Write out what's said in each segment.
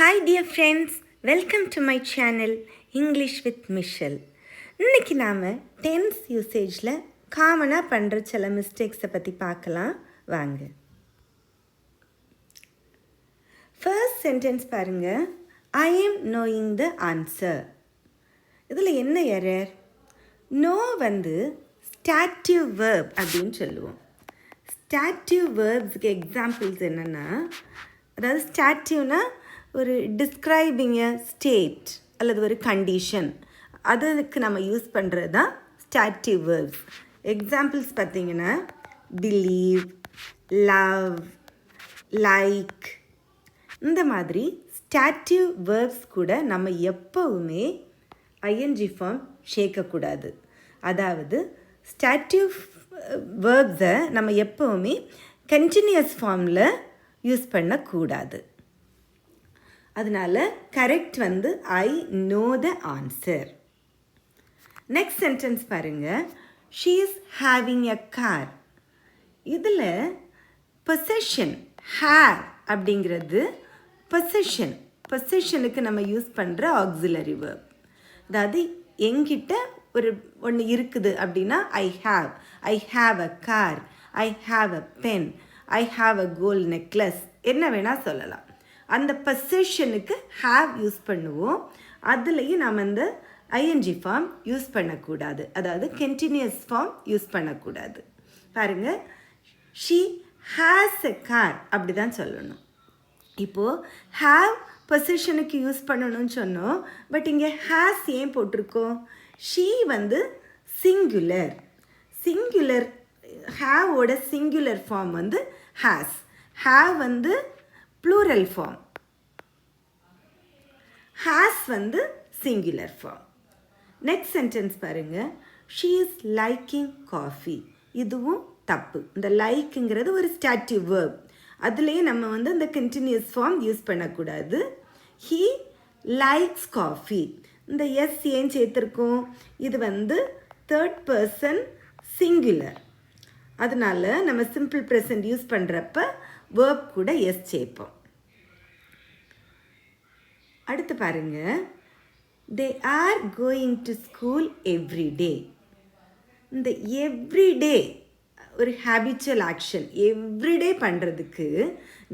Hi dear friends welcome to my channel English with Michelle இன்னைக்கு நாம் tense யூசேஜில் காமனாக பண்ணுற சில மிஸ்டேக்ஸை பற்றி பார்க்கலாம். வாங்க. ஃபர்ஸ்ட் சென்டென்ஸ் பாருங்கள் I am knowing the answer இதில் என்ன எரர் நோ வந்து ஸ்டாட்டிவ் வேர்ப் அப்படின்னு சொல்லுவோம். ஸ்டாட்டிவ் வேர்ப்ஸுக்கு எக்ஸாம்பிள்ஸ் என்னென்னா அதாவது ஸ்டாட்டிவ்னால் ஒரு டிஸ்கிரைபிங் எ ஸ்டேட் அல்லது ஒரு கண்டிஷன் அதுக்கு நம்ம யூஸ் பண்ணுறது தான் ஸ்டாட்டிவ் வேர்ப்ஸ் எக்ஸாம்பிள்ஸ் பார்த்தீங்கன்னா பிலீவ் லவ் லைக் இந்த மாதிரி ஸ்டாட்டிவ் வேர்ப்ஸ் கூட நம்ம எப்போவுமே ஐஎன்ஜி ஃபார்ம் சேர்க்கக்கூடாது. அதாவது ஸ்டாட்டிவ் வேர்ப்ஸை நம்ம எப்போவுமே கண்டினியூஸ் ஃபார்மில் யூஸ் பண்ணக்கூடாது. அதனால் கரெக்ட் வந்து I know the answer next sentence பாருங்கள் she is having a car இதில் பொசஷன் ஹேர் அப்படிங்கிறது பொசஷன் பொசஷனுக்கு நம்ம யூஸ் பண்ணுற ஆக்சிலரி வேர்ப் அதாவது எங்கிட்ட ஒரு ஒன்று இருக்குது அப்படின்னா I have I have a car I have a pen I have a gold necklace என்ன வேணால் சொல்லலாம். அந்த பசிஷனுக்கு ஹாவ் யூஸ் பண்ணுவோம். அதுலேயும் நாம் அந்த ஐஎன்ஜி ஃபார்ம் யூஸ் பண்ணக்கூடாது. அதாவது கண்டினியூஸ் ஃபார்ம் யூஸ் பண்ணக்கூடாது. பாருங்கள் ஷீ ஹேஸ் எ கார் அப்படி தான் சொல்லணும். இப்போது ஹாவ் பொசிஷனுக்கு யூஸ் பண்ணணும்னு சொன்னோம். பட் இங்கே ஹேஸ் ஏன் போட்டிருக்கோம்? ஷீ வந்து சிங்குலர் சிங்குலர் ஹேவோட சிங்குலர் ஃபார்ம் வந்து ஹேஸ் ஹேவ் வந்து ப்ளூரல் ஃபார்ம் ஹேஸ் வந்து சிங்குலர் ஃபார்ம் நெக்ஸ்ட் சென்டென்ஸ் பாருங்கள் ஷீ இஸ் லைக்கிங் காஃபி இதுவும் தப்பு. இந்த லைக்குங்கிறது ஒரு ஸ்டாட்டிவ் வேர்ப் அதுலேயே நம்ம வந்து அந்த கண்டினியூஸ் ஃபார்ம் யூஸ் பண்ணக்கூடாது. ஹீ லைக்ஸ் காஃபி இந்த எஸ் ஏன் சேர்த்துருக்கோம்? இது வந்து தேர்ட் பர்சன் சிங்குலர் அதனால நம்ம சிம்பிள் ப்ரெசன்ட் யூஸ் பண்ணுறப்ப வேர்ப் கூட எஸ் சேர்ப்போம். அடுத்து பாருங்க. They are going to school every day இந்த எவ்ரிடே ஒரு ஹேபிச்சுவல் ஆக்ஷன் எவ்ரிடே பண்ணுறதுக்கு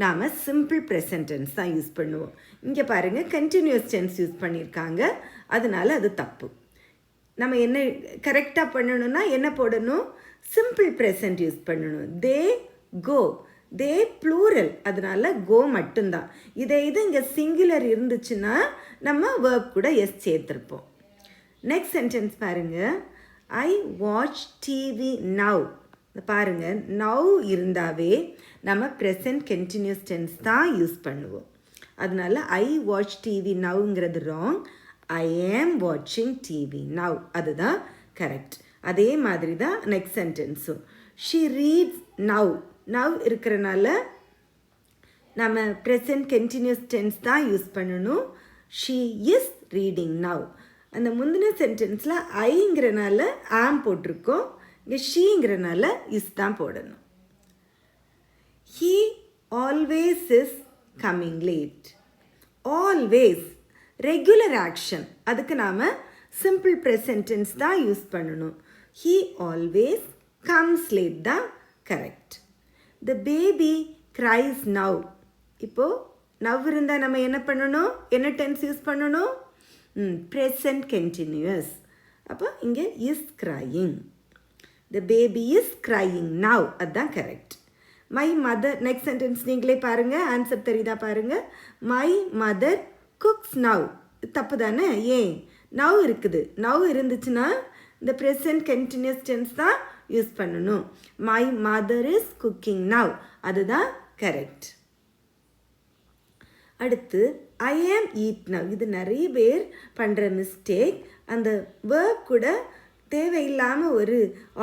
நாம் சிம்பிள் ப்ரெசன்டென்ஸ் தான் யூஸ் பண்ணுவோம். இங்கே பாருங்கள் கண்டினியூஸ் டென்ஸ் யூஸ் பண்ணியிருக்காங்க அதனால அது தப்பு. நம்ம என்ன கரெக்டாக பண்ணணும்னா என்ன போடணும்? சிம்பிள் ப்ரெசன்ட் யூஸ் பண்ணணும். தே கோ தே ப்ளூரல் அதனால கோ மட்டும்தான். இதை இது இங்கே சிங்குலர் இருந்துச்சுன்னா நம்ம வேர்ப் கூட எஸ் சேர்த்துருப்போம். நெக்ஸ்ட் சென்டென்ஸ் பாருங்கள் ஐ வாட்ச் டிவி நவ் பாருங்கள் நவ் இருந்தாவே நம்ம ப்ரெசன்ட் கண்டினியூஸ் டென்ஸ் தான் யூஸ் பண்ணுவோம். அதனால ஐ வாட்ச் டிவி நவ்ங்கிறது ராங் ஐ ஆம் வாட்சிங் டிவி நவ் அதுதான் கரெக்ட் அதே மாதிரி தான் நெக்ஸ்ட் சென்டென்ஸும் ஷி ரீட்ஸ் நவ் நவ் இருக்கிறனால நம்ம ப்ரெசன்ட் கண்டினியூஸ் டென்ஸ் தான் யூஸ் பண்ணணும். ஷீ இஸ் ரீடிங் நவ் அந்த முந்தின சென்டென்ஸில் ஐங்கிறனால ஆம் போட்டிருக்கோம். இங்கே ஷீங்கிறனால இஸ் தான் போடணும். He always is coming late always regular action அதுக்கு நாம் சிம்பிள் ப்ரெசன்டென்ஸ் தான் யூஸ் பண்ணணும். ஹீ ஆல்வேஸ் கம்ஸ் லேட் தான் correct the baby cries now இப்போது நவ் இருந்தால் நம்ம என்ன பண்ணணும்? என்ன டென்ஸ் யூஸ் பண்ணணும்? ப்ரெசன்ட் கண்டினியூஸ் அப்போ இங்கே is crying the baby is crying now அதுதான் correct my mother next sentence நீங்களே பாருங்கள் ஆன்சர் தெரியுதா பாருங்கள் மை மதர் குக்ஸ் நவ் தப்பு தானே ஏன்? நவ் இருக்குது. நவ் இருந்துச்சுன்னா இந்த ப்ரெசன்ட் கண்டினியூஸ் டென்ஸ் தான் யூஸ் பண்ணணும். My mother is cooking now அதுதான் கரெக்ட் அடுத்து ஐ ஆம் ஈட் நவ் இது நிறைய பேர் பண்ணுற மிஸ்டேக் அந்த வேர்ப் கூட தேவையில்லாமல் ஒரு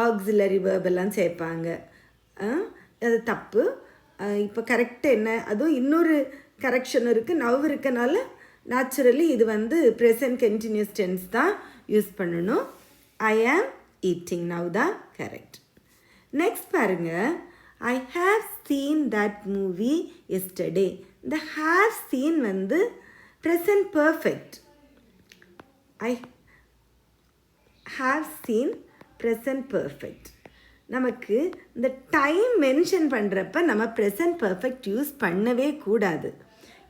ஆக்சிலரி வேர்பெல்லாம் சேர்ப்பாங்க. அது தப்பு. இப்போ கரெக்டு என்ன? அதுவும் இன்னொரு கரெக்ஷன் இருக்குது நவ் இருக்கனால நேச்சுரலி இது வந்து ப்ரெசன்ட் கண்டினியூஸ் டென்ஸ் தான் யூஸ் பண்ணணும். ஐ ஆம் ஈட்டிங் நவ் தான் கரெக்ட் நெக்ஸ்ட் பாருங்கள் I have seen that movie yesterday இந்த ஹாவ் சீன் வந்து present perfect I have seen present perfect நமக்கு இந்த டைம் மென்ஷன் பண்ணுறப்ப நம்ம ப்ரெசன்ட் பர்ஃபெக்ட் யூஸ் பண்ணவே கூடாது.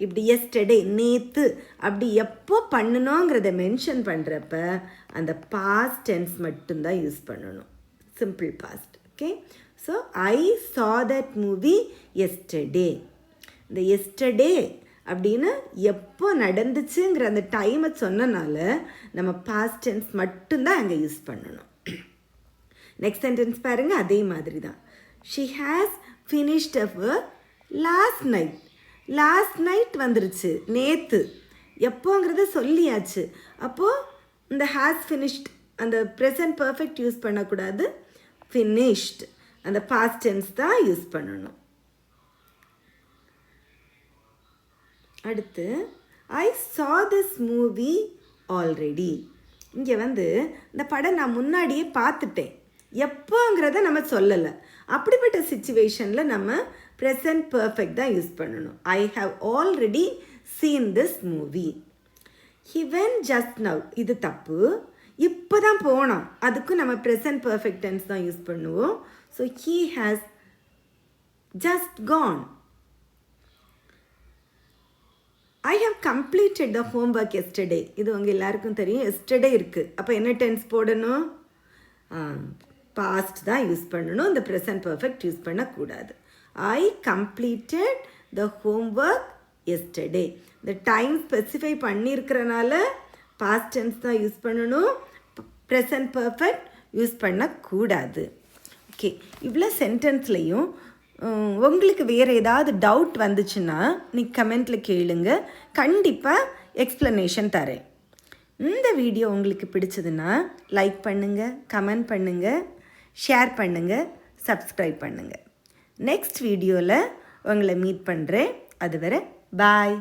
இப்படி எஸ்டர்டே நேற்று அப்படி எப்போ பண்ணணுங்கிறத மென்ஷன் பண்ணுறப்ப அந்த பாஸ்ட் டென்ஸ் மட்டும்தான் யூஸ் பண்ணணும். Simple past okay so I saw that movie yesterday இந்த எஸ்டர்டே அப்படின்னு எப்போ நடந்துச்சுங்கிற அந்த டைமை சொன்னனால நம்ம பாஸ்ட் டென்ஸ் மட்டும்தான் அங்கே யூஸ் பண்ணணும். நெக்ஸ்ட் சென்டென்ஸ் பாருங்கள் அதே மாதிரி தான் she has finished her last night last night வந்துருச்சு நேற்று எப்போங்கிறத சொல்லியாச்சு. அப்போது இந்த ஹேஸ் ஃபினிஷ்ட் அந்த ப்ரெசன்ட் பர்ஃபெக்ட் யூஸ் பண்ணக்கூடாது ஃபினிஷ்ட் அந்த பாஸ்ட் டென்ஸ் தான் யூஸ் பண்ணணும். அடுத்து ஐ சா திஸ் மூவி ஆல்ரெடி இங்கே வந்து இந்த படம் நான் முன்னாடியே பார்த்துட்டேன். எப்போங்கிறத நம்ம சொல்லலை. அப்படிப்பட்ட சுச்சுவேஷனில் நம்ம ப்ரெசன்ட் பர்ஃபெக்ட் தான் யூஸ் பண்ணணும். I have already seen this movie he went just now இது தப்பு. இப்போ தான் போனோம் அதுக்கும் நம்ம ப்ரெசன்ட் பர்ஃபெக்ட் டென்ஸ் தான் யூஸ் பண்ணுவோம். So he has just gone I have completed the homework yesterday இது உங்கள் எல்லாருக்கும் தெரியும். எஸ்டர்டே இருக்குது அப்போ என்ன டென்ஸ் போடணும்? பாஸ்ட் தான் யூஸ் பண்ணணும். இந்த ப்ரெசன்ட் பர்ஃபெக்ட் யூஸ் பண்ணக்கூடாது. I completed the homework yesterday இந்த டைம் ஸ்பெசிஃபை பண்ணியிருக்கிறனால பாஸ்ட் டென்ஸ் தான் யூஸ் பண்ணணும். ப்ரெசன்ட் பர்ஃபெக்ட் யூஸ் பண்ணக்கூடாது. ஓகே இவ்வளோ சென்டென்ஸ்லேயும் உங்களுக்கு வேறு ஏதாவது டவுட் வந்துச்சுன்னா நீ கமெண்ட்டில் கேளுங்க. கண்டிப்பாக எக்ஸ்ப்ளனேஷன் தரேன். இந்த வீடியோ உங்களுக்கு பிடிச்சதுன்னா லைக் பண்ணுங்கள் கமெண்ட் பண்ணுங்கள் ஷேர் பண்ணுங்கள் சப்ஸ்கிரைப் பண்ணுங்கள் நெக்ஸ்ட் வீடியோவில் உங்களை மீட் பண்ணுறேன் அதுவரை பாய்